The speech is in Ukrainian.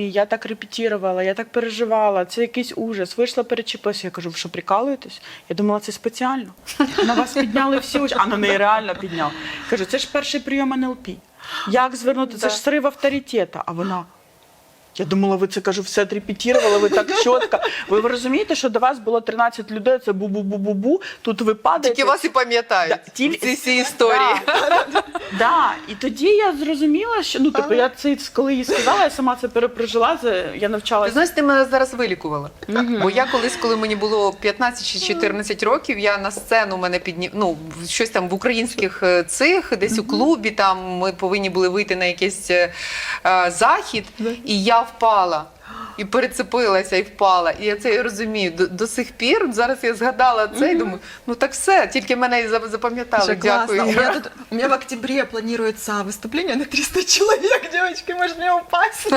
я так репетирувала, я так переживала, це якийсь ужас. Вийшла, перечепилася. Я кажу, ви що прикалуєтесь? Я думала, це спеціально. На вас підняли всі очі, а на неї реально підняв. Кажу, це ж перший прийом НЛП. Як звернути? Це ж срив авторитета. А вона. Я думала, ви це кажу, все отрепетірували, ви так чітко. Ви розумієте, що до вас було 13 людей, це бу-бу-бу-бу-бу. Тут ви падаєте. Тільки вас і пам'ятають Да, ці всі історії. Да, да. І тоді я зрозуміла, що ну типу, я це коли їй сказала, я сама це перепрожила. це- Я Ти навчалася. знаєш, ти мене зараз вилікувала. Бо я колись, коли мені було 15 чи 14 років, я на сцену мене підні... ну, в- щось там в українських е, цих, десь у клубі, там ми повинні були вийти на якийсь е, е, захід, і я впала. І перецепилася, і впала. І я це розумію. До, до сих пір, зараз я згадала це і думаю, ну так все, тільки мене і за- запам'ятали. Слушай, классно. Дякую. У меня, тут, у меня в октябре планируется выступление на 300 человек, девочки, може, не упасть?